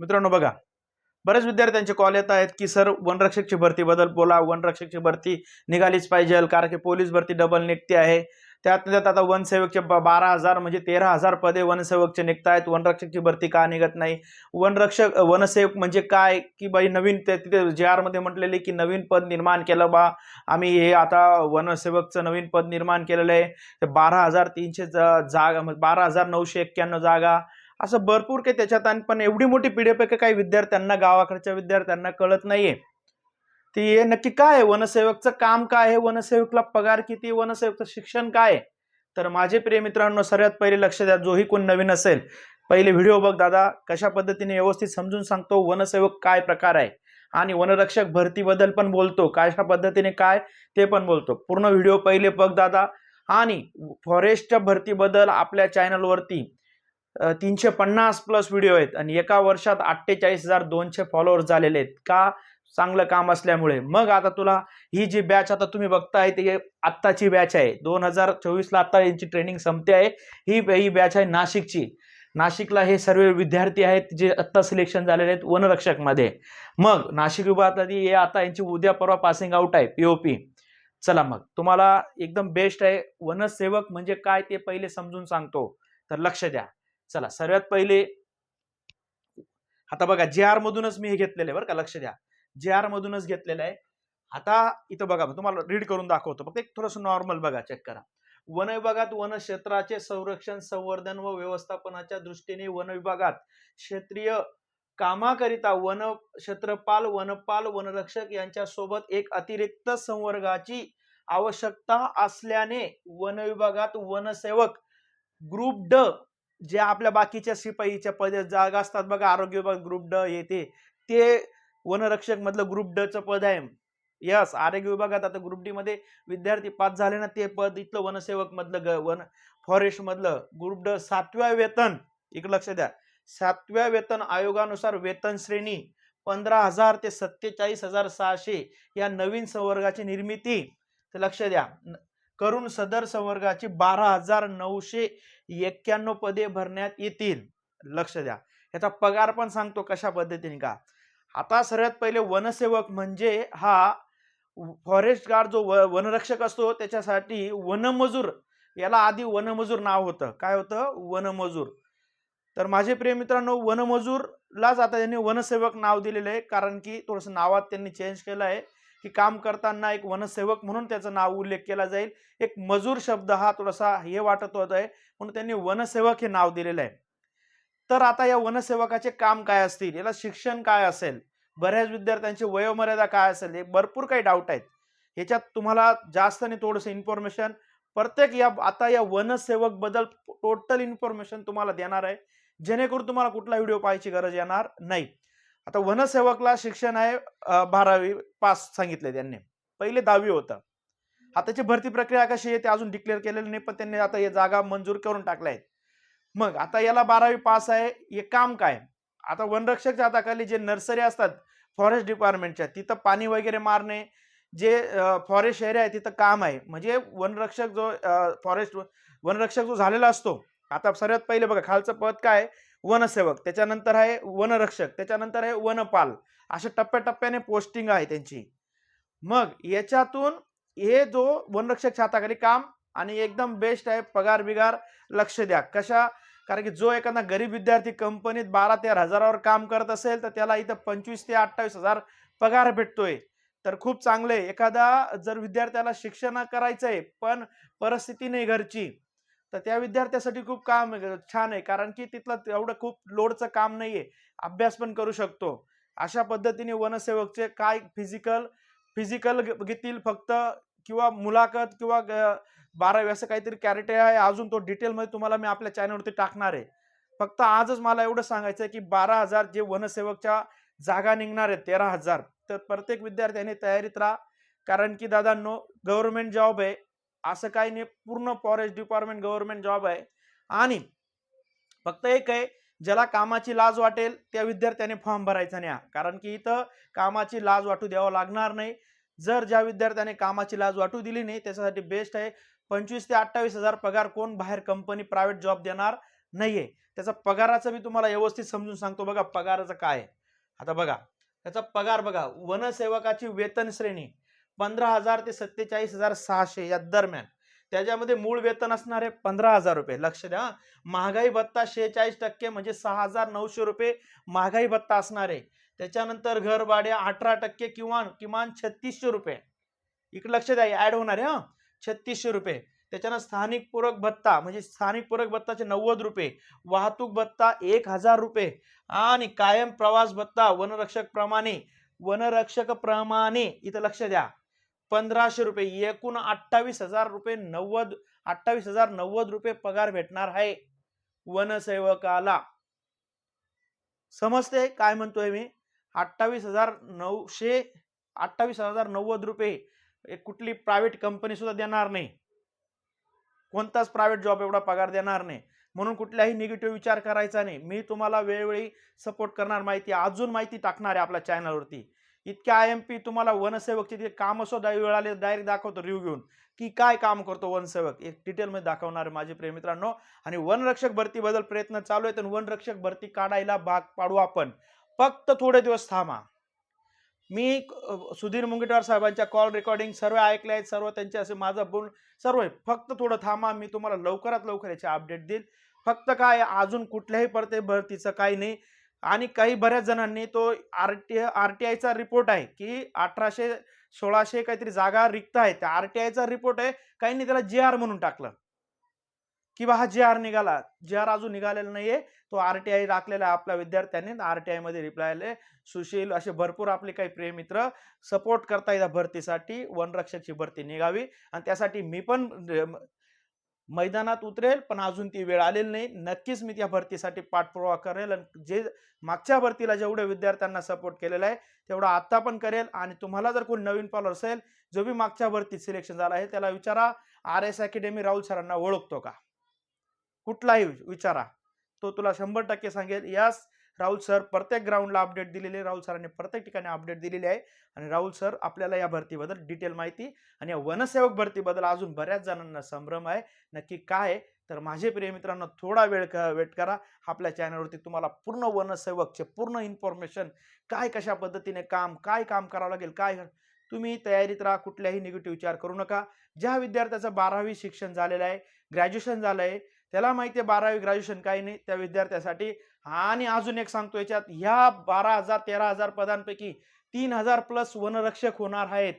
मित्रांनो बघा बरेच विद्यार्थ्यांचे कॉल येत आहेत की सर वनरक्षकची भरती बदल बोला वनरक्षकची भरती निघालीच पाहिजे कारण की पोलीस भरती डबल निघते आहे. त्यात त्यात आता वनसेवकचे ब- बारा हजार म्हणजे तेरा हजार पदे वनसेवकचे निघत आहेत वनरक्षकची भरती का निघत नाही? वनरक्षक वनसेवक म्हणजे काय? की बाई नवीन ते तिथे जे आरमध्ये म्हटलेले की नवीन पद निर्माण केलं बा आम्ही हे आता वनसेवकचं नवीन पद निर्माण केलेलं आहे. बारा हजार तीनशे जा जागा म्हणजे बारा हजार नऊशे एक्क्याण्णव जागा असं भरपूर काही त्याच्यात आणि पण एवढी मोठी पिढीपैकी काही विद्यार्थ्यांना गावाकडच्या विद्यार्थ्यांना कळत नाहीये. ती हे नक्की काय आहे? वनसेवकचं काम काय आहे? वनसेवकला पगार किती वनसेवकचं शिक्षण काय आहे? तर माझे प्रिय मित्रांनो सर्वात पहिले लक्ष द्या. जोही कोण नवीन असेल? पहिले व्हिडिओ बघ दादा. कशा पद्धतीने व्यवस्थित समजून सांगतो वनसेवक काय प्रकार आहे? आणि वनरक्षक भरतीबद्दल पण बोलतो. कशा पद्धतीने काय ते पण बोलतो. पूर्ण व्हिडिओ पहिले बघ दादा. आणि फॉरेस्टच्या भरतीबद्दल आपल्या चॅनलवरती तीनशे पन्नास प्लस व्हिडिओ आहेत आणि एका वर्षात अठ्ठेचाळीस हजार दोनशे फॉलोअर्स झालेले आहेत. का? चांगलं काम असल्यामुळे. मग आता तुला ही जी बॅच आता तुम्ही बघताय ती आत्ताची बॅच आहे. दोन हजार चोवीसला आता यांची ट्रेनिंग संपते आहे. ही ही बॅच आहे नाशिकची. नाशिकला हे सर्व विद्यार्थी आहेत जे आत्ता सिलेक्शन झालेले आहेत वनरक्षकमध्ये. मग नाशिक विभागात हे आता यांची उद्या परवा पासिंग आउट आहे पीओपी चला मग. तुम्हाला एकदम बेस्ट आहे. वनसेवक म्हणजे काय ते पहिले समजून सांगतो. तर लक्ष द्या. चला सर्वात पहिले आता बघा जे आर मधूनच मी हे घेतलेलं आहे बरं का लक्ष द्या. जे आर मधूनच घेतलेलं आहे. आता इथं बघा तुम्हाला रीड करून दाखवतो. फक्त एक थोडंसं नॉर्मल बघा चेक करा. वन विभागात वन क्षेत्राचे संरक्षण संवर्धन व व्यवस्थापनाच्या दृष्टीने वन विभागात क्षेत्रीय कामाकरिता वन क्षेत्रपाल वनपाल वनरक्षक यांच्या सोबत एक अतिरिक्त संवर्गाची आवश्यकता असल्याने वन विभागात वनसेवक ग्रुप ड जे आपल्या बाकीच्या शिपाईच्या पद जागा असतात बघा आरोग्य विभाग ग्रुप ड हे ते. वनरक्षक मधलं ग्रुप ड च पद आहे. यस आरोग्य विभागात आता ग्रुप डी मध्ये विद्यार्थी पास झाले ना ते पद इथलं वनसेवक मधलं ग- वन फॉरेस्ट मधलं ग्रुप ड सातव्या वेतन. इकडे लक्ष द्या. सातव्या वेतन आयोगानुसार वेतन श्रेणी पंधरा हजार ते सत्तेचाळीस हजार सहाशे या नवीन संवर्गाची निर्मिती. तर लक्ष द्या. न- करून सदर संवर्गाची बारा हजार नऊशे एक्क्याण्णव पदे भरण्यात येतील. लक्ष द्या. याचा पगार पण सांगतो कशा पद्धतीने का? आता सर्वात पहिले वनसेवक म्हणजे हा फॉरेस्ट गार्ड जो व- वनरक्षक असतो त्याच्यासाठी वनमजूर. याला आधी वनमजूर नाव होतं. काय होतं? वनमजूर. तर माझे प्रिय मित्रांनो वनमजूरलाच आता त्यांनी वनसेवक नाव दिलेलं आहे कारण की थोडंसं नावात त्यांनी चेंज केलं आहे. की काम करताना एक वनसेवक म्हणून त्याचं नाव उल्लेख केला जाईल. एक मजूर शब्द हा थोडासा हे वाटत होत आहे म्हणून त्यांनी वनसेवक हे नाव दिलेलं आहे. तर आता या वनसेवकाचे काम काय असतील? याला शिक्षण काय असेल? बऱ्याच विद्यार्थ्यांची वयोमर्यादा काय असेल? हे भरपूर काही डाऊट आहेत. ह्याच्यात तुम्हाला जास्त आणि थोडंसं इन्फॉर्मेशन प्रत्येक या आता या वनसेवकबद्दल टोटल इन्फॉर्मेशन तुम्हाला देणार आहे. जेणेकरून तुम्हाला कुठला व्हिडिओ पाहायची गरज येणार नाही. आता वनसेवकला शिक्षण आहे बारावी पास सांगितले त्यांनी. पहिले दहावी होतं. आताची भरती प्रक्रिया कशी आहे ते अजून डिक्लेअर केलेलं नाही पण त्यांनी आता हे जागा मंजूर करून टाकल्या आहेत. मग आता याला बारावी पास आहे हे काम काय? आता वनरक्षकच्या हाताखाली जे नर्सरी असतात फॉरेस्ट डिपार्टमेंटच्या तिथं पाणी वगैरे मारणे जे फॉरेस्ट एरिया आहे तिथं काम आहे. म्हणजे वनरक्षक जो फॉरेस्ट वनरक्षक जो झालेला असतो आता सर्वात पहिले बघा खालचं पद काय? वनसेवक त्याच्यानंतर आहे वनरक्षक त्याच्यानंतर आहे वनपाल. अशा टप्प्याटप्प्याने पोस्टिंग आहे त्यांची. मग याच्यातून हे जो वनरक्षक छाताखाली काम आणि एकदम बेस्ट आहे पगार बिगार लक्ष द्या. कशा? कारण की जो एखादा गरीब विद्यार्थी कंपनीत बारा तेरा हजारावर काम करत असेल तर त्याला इथं पंचवीस ते अठ्ठावीस हजार पगार भेटतोय. तर खूप चांगले एखादा जर विद्यार्थ्याला शिक्षण करायचं आहे पण परिस्थिती नाही घरची तर त्या विद्यार्थ्यासाठी खूप काम आहे, छान आहे. कारण की तिथलं एवढं खूप लोडचं काम नाहीये. अभ्यास पण करू शकतो. अशा पद्धतीने वनसेवकचे काय फिजिकल फिजिकल घेतील फक्त किंवा मुलाखत किंवा ग- बारावी असं काहीतरी कॅरेक्टर आहे. अजून तो डिटेलमध्ये तुम्हाला मी आपल्या चॅनलवरती टाकणार आहे. फक्त आजच मला एवढं सांगायचं आहे की बारा हजार जे वनसेवकच्या जागा निघणार आहेत तेरा हजार. तर प्रत्येक विद्यार्थ्याने तयारीत राहा. कारण की दादांनो गव्हर्नमेंट जॉब आहे. असं काही नाही. पूर्ण फॉरेस्ट डिपार्टमेंट गव्हर्नमेंट जॉब आहे. आणि फक्त एक आहे ज्याला कामाची लाज वाटेल त्या विद्यार्थ्याने फॉर्म भरायचा नाही कारण की इथं कामाची लाज वाटू द्यावं लागणार नाही. जर ज्या विद्यार्थ्याने कामाची लाज वाटू दिली नाही त्याच्यासाठी बेस्ट आहे पंचवीस ते अठ्ठावीस हजार पगार कोण बाहेर कंपनी प्रायव्हेट जॉब देणार नाहीये. त्याचा पगाराचं मी तुम्हाला व्यवस्थित समजून सांगतो बघा पगाराचं काय आहे. आता बघा त्याचा पगार बघा वनसेवकाची वेतन श्रेणी. पंधरा हजार ते सत्तेचाळीस हजार सहाशे या दरम्यान. त्याच्यामध्ये मूळ वेतन असणार आहे पंधरा हजार रुपये. लक्ष द्या महागाई भत्ता शेहेचाळीस टक्के म्हणजे सहा हजार नऊशे रुपये महागाई भत्ता असणार आहे. त्याच्यानंतर घर भाडे अठरा टक्के किंवा किमान छत्तीसशे रुपये. इकडे लक्ष द्या ऍड होणार आहे हा. छत्तीसशे रुपये. त्याच्यानं स्थानिक पूरक भत्ता म्हणजे स्थानिक पूरक भत्ताचे नव्वद रुपये. वाहतूक भत्ता एक हजार रुपये. आणि कायम प्रवास भत्ता वनरक्षक प्रमाणे वनरक्षक प्रमाणे इथं लक्ष द्या. पंधराशे रुपये. एकूण अठ्ठावीस हजार रुपये नव्वद अठ्ठावीस हजार नव्वद रुपये पगार भेटणार आहे वनसेवकाला. समजते काय म्हणतोय मी? अठ्ठावीस हजार नऊशे अठ्ठावीस हजार नव्वद रुपये कुठली प्रायव्हेट कंपनी सुद्धा देणार नाही. कोणताच प्रायव्हेट जॉब एवढा पगार देणार नाही. म्हणून कुठलाही निगेटिव्ह विचार करायचा नाही. मी तुम्हाला वेळोवेळी सपोर्ट करणार माहिती अजून माहिती टाकणार आहे आपल्या चॅनलवरती इतक्या आय एम पी तुम्हाला वनसेवकचे ते काम सुद्धा वेळाले डायरेक्ट दाखवतो रिव्ह्यू घेऊन. की काय काम करतो वनसेवक? एक डिटेलमध्ये दाखवणार माझे प्रेमित्रांनो आणि वनरक्षक भरतीबद्दल प्रयत्न चालू आहेत आणि वनरक्षक भरती काढायला भाग पाडू आपण. फक्त थोडे दिवस थांबा. मी सुधीर मुंगेटवार साहेबांच्या कॉल रेकॉर्डिंग सर्व ऐकले आहेत सर्व त्यांचे असे माझं बोल सर्व आहे. फक्त थोडं थांबा मी तुम्हाला लवकरात लवकर याचे अपडेट देईल. फक्त काय अजून कुठल्याही परते भरतीचं काही नाही. आणि काही बऱ्याच जणांनी तो आर टी आर टी आयचा रिपोर्ट आहे की अठराशे सोळाशे काहीतरी जागा रिक्त आहे त्या आर टी आयचा रिपोर्ट आहे काहींनी त्याला जे आर म्हणून टाकलं. की बा हा जे आर निघाला. जे आर अजून निघालेला नाहीये. तो आर टी आय टाकलेला आहे आपल्या विद्यार्थ्यांनी. आर टी आयमध्ये रिप्लाय आले. सुशील असे भरपूर आपले काही प्रेमित्र सपोर्ट करता येतात भरतीसाठी. वनरक्षकची भरती निघावी. आणि त्यासाठी मी पण मैदानात उतरेल पण अजून ती वेळ आलेली नाही. नक्कीच मी त्या भरतीसाठी पाठपुरावा करेल आणि जे मागच्या भरतीला जेवढे विद्यार्थ्यांना सपोर्ट केलेला आहे तेवढा आत्ता पण करेल. आणि तुम्हाला जर कोणी नवीन फॉलोअर असेल जो बी मागच्या भरतीत सिलेक्शन झाला आहे त्याला विचारा. आर एस अकॅडमी राहुल सरांना ओळखतो का? कुठलाही विचारा. तो तुला शंभर टक्के सांगेल यास राहुल सर प्रत्येक ग्राउंडला अपडेट दिलेले राहुल सरांनी प्रत्येक ठिकाणी अपडेट दिलेली आहे. आणि राहुल सर आपल्याला या भरतीबद्दल डिटेल माहिती आणि या वनसेवक भरतीबद्दल अजून बऱ्याच जणांना संभ्रम आहे. नक्की काय तर माझे प्रिय मित्रांनो थोडा वेळ क वेट करा. आपल्या चॅनलवरती तुम्हाला पूर्ण वनसेवकचे पूर्ण इन्फॉर्मेशन काय कशा पद्धतीने काम काय काम करावं लागेल काय तुम्ही तयारीत राहा. कुठल्याही निगेटिव्ह विचार करू नका. ज्या विद्यार्थ्याचं बारावी शिक्षण झालेलं आहे ग्रॅज्युएशन झालं आहे त्याला माहिती आहे बारावी ग्रॅज्युएशन काही नाही. त्या विद्यार्थ्यासाठी आणि अजून एक सांगतो याच्यात ह्या बारा हजार तेरा हजार पदांपैकी तीन हजार प्लस वनरक्षक होणार आहेत.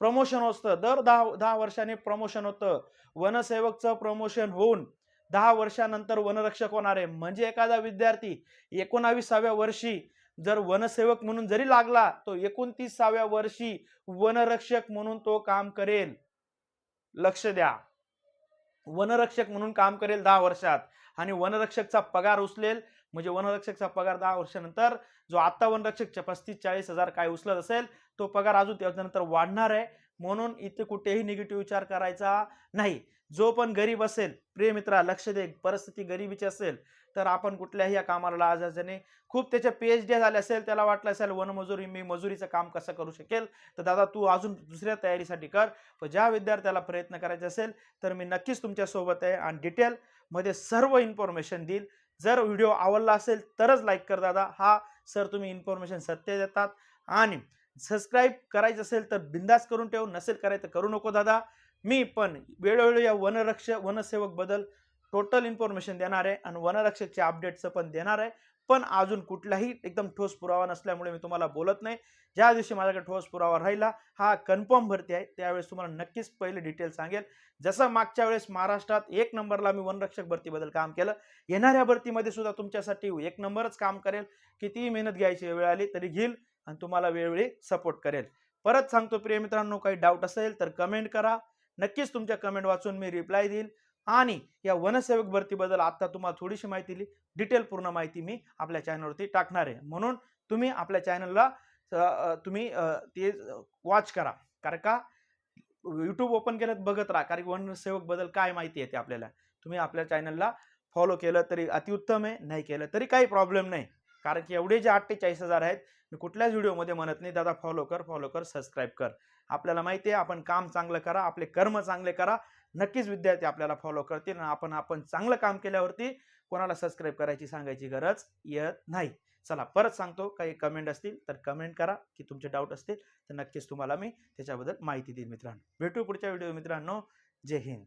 प्रमोशन असतं दर दहा दहा वर्षाने प्रमोशन होतं. वनसेवकचं प्रमोशन होऊन दहा वर्षानंतर वनरक्षक होणार आहे. म्हणजे एखादा विद्यार्थी एकोणावीसाव्या वर्षी जर वनसेवक म्हणून जरी लागला तो एकोणतीसाव्या वर्षी वनरक्षक म्हणून तो काम करेल. लक्ष द्या. वनरक्षक म्हणून काम करेल दहा वर्षात आणि वनरक्षकचा पगार उचलेल. म्हणजे वनरक्षकचा पगार दहा वर्षानंतर जो आता वनरक्षकच्या पस्तीस चाळीस हजार काय उचलत असेल तो पगार अजून त्याच्यानंतर वाढणार आहे. म्हणून इथे कुठेही निगेटिव्ह विचार करायचा नाही. जो पण गरीब असेल प्रिय मित्रा लक्ष दे परिस्थिती गरिबीची असेल तर आपण कुठल्याही या कामाला लाजायचं खूप त्याच्या पी एच डी झाले असेल त्याला वाटलं असेल वनमजुरी मी मजुरीचं काम कसं करू शकेल? तर दादा तू अजून दुसऱ्या तयारीसाठी कर. पण ज्या विद्यार्थ्याला प्रयत्न करायचे असेल तर मी नक्कीच तुमच्यासोबत आहे आणि डिटेलमध्ये सर्व इन्फॉर्मेशन देईल. जर व्हिडिओ आवडला असेल तरच लाईक कर दादा. हा सर तुम्ही इन्फॉर्मेशन सत्य देतात. आणि सबस्क्राईब करायचं असेल तर बिंदास करून ठेव नसेल करायचं करू नको दादा. मी पण वेळोवेळी या वनरक्षक वनसेवकबद्दल टोटल इन्फॉर्मेशन देणार आहे आणि वनरक्षकच्या अपडेटचं पण देणार आहे. पण अजून कुठलाही एकदम ठोस पुरावा नसल्यामुळे मी तुम्हाला बोलत नाही. ज्या दिवशी माझ्याकडे ठोस पुरावा राहिला हा कन्फर्म भरती आहे. त्यावेळेस तुम्हाला नक्कीच पहिले डिटेल सांगेल. जसं मागच्या वेळेस महाराष्ट्रात एक नंबरला मी वनरक्षक भरतीबद्दल काम केलं येणाऱ्या भरतीमध्ये सुद्धा तुमच्यासाठी एक नंबरच काम करेल. कितीही मेहनत घ्यायची वेळ आली तरी घेईल आणि तुम्हाला वेळोवेळी सपोर्ट करेल. परत सांगतो प्रिय मित्रांनो काही डाऊट असेल तर कमेंट करा. नक्कीच तुमच्या कमेंट वाचून मी रिप्लाय देईल. आणि या वनसेवक भरतीबद्दल आता तुम्हाला थोडीशी माहिती दिली. डिटेल पूर्ण माहिती मी आपल्या चॅनलवरती टाकणार आहे. म्हणून तुम्ही आपल्या चॅनलला तुम्ही ते वॉच करा. कारण का? यूट्यूब ओपन केलं बघत राहा. कारण की वनसेवकबद्दल काय माहिती आहे ते आपल्याला? तुम्ही आपल्या चॅनलला फॉलो केलं तरी अतिउत्तम आहे. नाही केलं तरी काही प्रॉब्लेम नाही. कारण की एवढे जे अठ्ठेचाळीस हजार आहेत मी कुठल्याच व्हिडिओमध्ये म्हणत नाही दादा फॉलो कर फॉलो कर सबस्क्राईब कर. आपल्याला माहिती आहे आपण काम चांगलं करा आपले कर्म चांगले करा. नक्कीच विद्यार्थी आपल्याला फॉलो करतील आणि आपण आपण चांगलं काम केल्यावरती कोणाला सबस्क्राईब करायची सांगायची गरज येत नाही. चला परत सांगतो काही कमेंट असतील तर कमेंट करा. की तुमचे डाऊट असतील तर नक्कीच तुम्हाला मी त्याच्याबद्दल माहिती देईन मित्रांनो. भेटू पुढच्या व्हिडिओ मित्रांनो. जय हिंद.